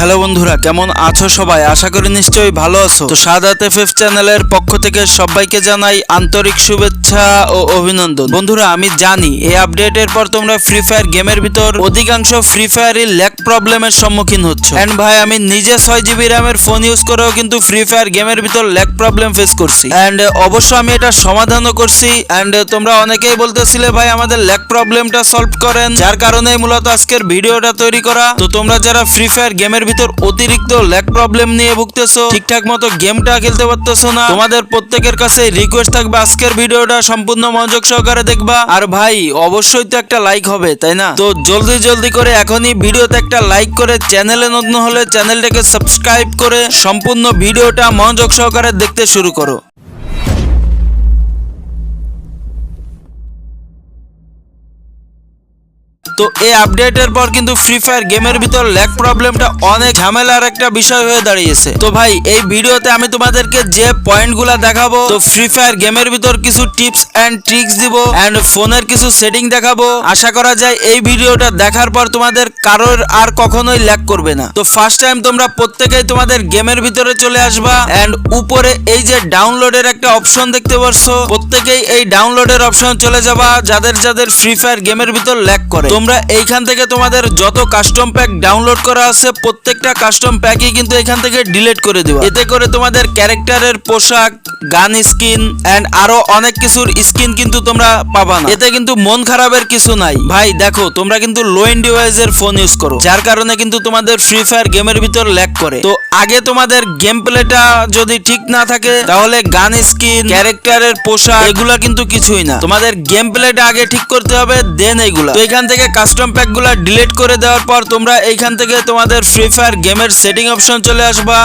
Hello বন্ধুরা, কেমন আছো সবাই? আশা করি নিশ্চয়ই ভালো আছো। তো সাদাত এফ চ্যানেলের পক্ষ থেকে সবাইকে জানাই আন্তরিক শুভেচ্ছা ও অভিনন্দন। বন্ধুরা, আমি জানি, এই আপডেটের পর তোমরা ফ্রি ফায়ার গেমের ভিতর অধিকাংশ ফ্রি ফায়ারই ল্যাক প্রবলেমের সম্মুখীন হচ্ছে। এন্ড ভাই, আমি নিজে ছয় জিবি র্যামের ফোন ইউজ করেও কিন্তু ফ্রি ফায়ার গেমের ভিতর ল্যাক প্রবলেম ফেস করছি। এন্ড অবশ্য আমি এটা সমাধানও করছি। এন্ড তোমরা অনেকেই বলতেছিলে, ভাই, আমাদের ল্যাক প্রবলেমটা সলভ করেন। যার কারণে মূলত আজকের ভিডিওটা তৈরি করা। তো তোমরা যারা ফ্রি ফায়ার গেমের ভিতর অতিরিক্ত ল্যাক প্রবলেম নিয়ে ভুগতেছো? ঠিকঠাক মতো গেমটা খেলতে পারতেছো না? তোমাদের প্রত্যেকের কাছে রিকোয়েস্ট থাকবে, আজকের ভিডিওটা সম্পূর্ণ মনোযোগ সহকারে দেখবা। আর ভাই, অবশ্যই তো একটা লাইক হবে, তাই না? তো জলদি জলদি করে এখনই ভিডিওতে একটা লাইক করে চ্যানেলে নতুন হলে চ্যানেলটাকে সাবস্ক্রাইব করে সম্পূর্ণ ভিডিওটা মনোযোগ সহকারে দেখতে শুরু করো। তো এই আপডেটের পর কিন্তু ফ্রি ফায়ার গেমের ভিতর ল্যাগ প্রবলেমটা অনেক ঝামেলার একটা বিষয় হয়ে দাঁড়িয়েছে। তো ভাই, এই ভিডিওতে আমি তোমাদেরকে যে পয়েন্টগুলো দেখাবো, তো ফ্রি ফায়ার গেমের ভিতর কিছু টিপস এন্ড ট্রিক্স দিব এন্ড ফোনের কিছু সেটিং দেখাবো। আশা করা যায় এই ভিডিওটা দেখার পর তোমাদের কারোর আর কখনোই ল্যাগ করবে না। তো ফার্স্ট টাইম তোমরা প্রত্যেকেই তোমাদের গেমের ভিতরে চলে আসবা এন্ড উপরে এই যে ডাউনলোডের একটা অপশন দেখতে পারছ, প্রত্যেকেই এই ডাউনলোডের অপশন চলে যাবা, যাদের যাদের ফ্রি ফায়ার গেমের ভিতর ল্যাগ করে। তোমরা এইখান থেকে তোমাদের যত কাস্টম প্যাক ডাউনলোড করা আছে, প্রত্যেকটা কাস্টম প্যাকই কিন্তু এখান থেকে ডিলিট করে দিবা। এতে করে তোমাদের ক্যারেক্টারের পোশাক, গান স্কিন এন্ড আরও অনেক কিছুর স্কিন কিন্তু তোমরা পাবা না। এতে কিন্তু মন খারাপের কিছু নাই। ভাই, দেখো, তোমরা কিন্তু লো এন্ড ডিভাইসের ফোন ইউজ করো, যার কারণে কিন্তু তোমাদের ফ্রি ফায়ার গেমের ভিতর ল্যাগ করে। তো আগে তোমাদের গেম প্লেটা যদি ঠিক না থাকে, তাহলে গান স্কিন ক্যারেক্টারের পোশাক, এগুলা কিন্তু কিছুই না। তোমাদের গেম প্লেটা আগে ঠিক করতে হবে দেন এইগুলা তো এখান থেকে কাস্টম প্যাকগুলা ডিলিট করে দেওয়ার পর তোমরা এইখান থেকে তোমাদের ফ্রি ফায়ার গেমের সেটিং অপশন চলে আসবা।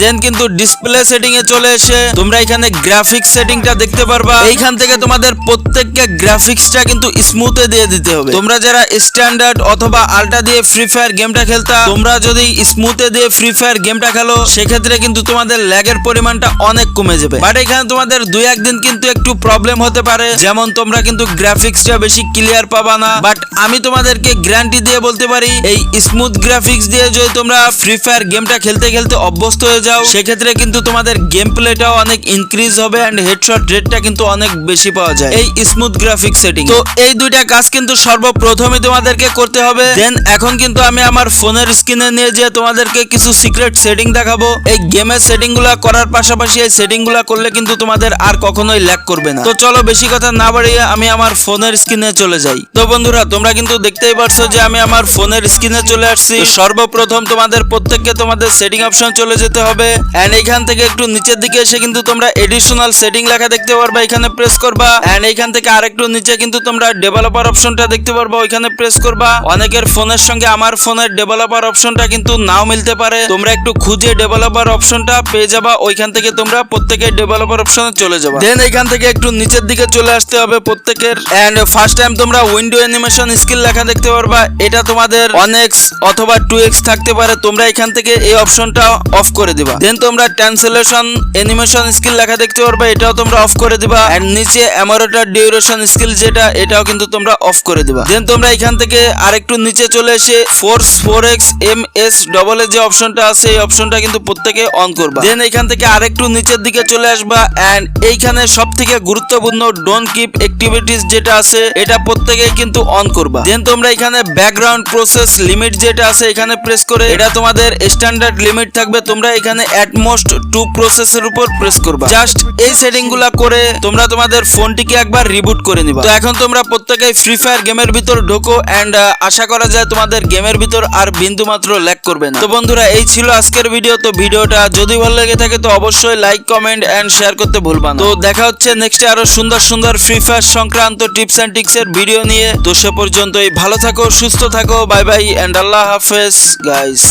দেন কিন্তু ডিসপ্লে সেটিং এ চলে এসে তোমরা এখানে গ্রাফিক্স সেটিংটা দেখতে পারবা। এইখান থেকে তোমাদের প্রত্যেককে গ্রাফিক্সটা কিন্তু স্মুথে দিয়ে দিতে হবে। তোমরা যারা স্ট্যান্ডার্ড অথবা আলটা দিয়ে ফ্রি ফায়ার গেমটা খেলতা, তোমরা যদি স্মুথে দিয়ে ফ্রি ফায়ার গেমটা খেলো, সেক্ষেত্রে কিন্তু তোমাদের ল্যাগের পরিমাণটা অনেক কমে যাবে। বাট এখানে তোমাদের দুই একদিন কিন্তু একটু প্রবলেম হতে পারে। যেমন তোমরা কিন্তু গ্রাফিক্সটা বেশি ক্লিয়ার পাবা না। বাট আমি তোমাদেরকে গ্যারান্টি দিয়ে বলতে পারি, এই স্মুথ গ্রাফিক্স দিয়ে যদি তোমরা ফ্রি ফায়ার গেমটা খেলতে খেলতে অভ্যস্ত হয়ে যাও, সেক্ষেত্রে কিন্তু তোমাদের গেম প্লেটাও অনেক ইনক্রিজ হবে এন্ড হেডশট রেটটা কিন্তু অনেক বেশি পাওয়া যায়। এই স্মুথ গ্রাফিক্স সেটিং তো এই দুইটা কাজ কিন্তু সর্বপ্রথমে তোমাদেরকে করতে হবে। দেন এখন কিন্তু আমি আমার ফোনের স্ক্রিনে নিয়ে যে তোমাদেরকে কিছু সিক্রেট সেটিং দেখাবো। এই গেমের সেটিংগুলা করার পাশাপাশি এই সেটিংগুলা করলে কিন্তু তোমাদের আর কখনোই ল্যাগ করবে না। তো চলো বেশি কথা না বাড়িয়ে আমি আমার ফোনের স্ক্রিনে চলে যাই। তো বন্ধুরা, তোমরা কিন্তু দেখতেই পারছ যে আমি আমার ফোনের স্ক্রিনে চলে আসছি। সর্বপ্রথম তোমাদের প্রত্যেককে তোমাদের সেটিং অপশন চলে যেতে হবে। এন্ড এইখান থেকে একটু নিচের দিকে এসে কিন্তু তোমরা এডিশনাল সেটিং লেখা দেখতে পারবা, এখানে প্রেস করবা। এন্ড এইখান থেকে আরেকটু নিচে কিন্তু তোমরা ডেভেলপার অপশনটা দেখতে পারবা, ওইখানে প্রেস করবা। অনেকের ফোনের সঙ্গে আমার ফোনের ডেভেলপার অপশনটা কিন্তু নাও মিলতে পারে। তোমরা একটু খুঁজে ডেভেলপার অপশনটা পেয়ে যাবা, ওইখান থেকে তোমরা প্রত্যেকে ডেভেলপার অপশনে চলে যাবা। দেন এইখান থেকে একটু নিচের দিকে চলে আসতে হবে প্রত্যেকের। এন্ড ফার্স্ট টাইম তোমরা উইন্ডো অ্যানিমেশন স্কিল লেখা দেখতে পারবা, এটা তোমাদের অনেক্স অথবা টু এক্স থাকতে পারে, তোমরা এখান থেকে এই অপশনটা অফ করে দিবা। দেন তোমরা ট্রান্সলেশন অ্যানিমেশন স্কিল লেখা দেখতে পারবা, এটাও তোমরা অফ করে দিবা এন্ড নিচে অ্যামারোটার ডিউরেশন স্কিল যেটা, এটাও কিন্তু তোমরা অফ করে দিবা। দেন তোমরা এখান থেকে আরেকটু নিচে চলে এসে force four X M S double এর যে অপশনটা আছে, এই অপশনটা কিন্তু প্রত্যেকে অন করবা। দেন এখান থেকে আরেকটু নিচের দিকে চলে আসবা এন্ড এইখানে সব থেকে গুরুত্বপূর্ণ ডোন্ট কিপ অ্যাক্টিভিটিস যেটা আছে, এটা প্রত্যেকেই কিন্তু অন করবা। দেন তোমরা এখানে ব্যাকগ্রাউন্ড প্রসেস লিমিট যেটা আছে এখানে প্রেস করে, এটা তোমাদের স্ট্যান্ডার্ড লিমিট থাকবে। তোমরা এখানে অ্যাটমোস্ট টু প্রসেসের উপর প্রেস করবা। জাস্ট এই সেটিংগুলা করে তোমরা তোমাদের ফোনটিকে একবার রিবুট করে নিবা। তো এখন তোমরা প্রত্যেকেই ফ্রি ফায়ার গেমের ভিতর ঢোকো এন্ড আশা করা যায় তোমাদের গেমের ভিতর আর বিন্দু মাত্র ল্যাক করবে না। তো বন্ধুরা, এই ছিল আজকের ভিডিও তো ভিডিওটা যদি ভালো লেগে থাকে তো অবশ্যই লাইক কমেন্ট এন্ড শেয়ার করতে ভুলবা না। তো দেখা হচ্ছে নেক্সট আরও সুন্দর সুন্দর ফ্রি ফায়ার সংক্রান্ত টিপস এন্ড টিক্স এর ভিডিও নিয়ে। তো সে পর্যন্তই। ভালো থাকো সুস্থ থাকো বাই বাই এন্ড আল্লাহ হাফেজ গাইস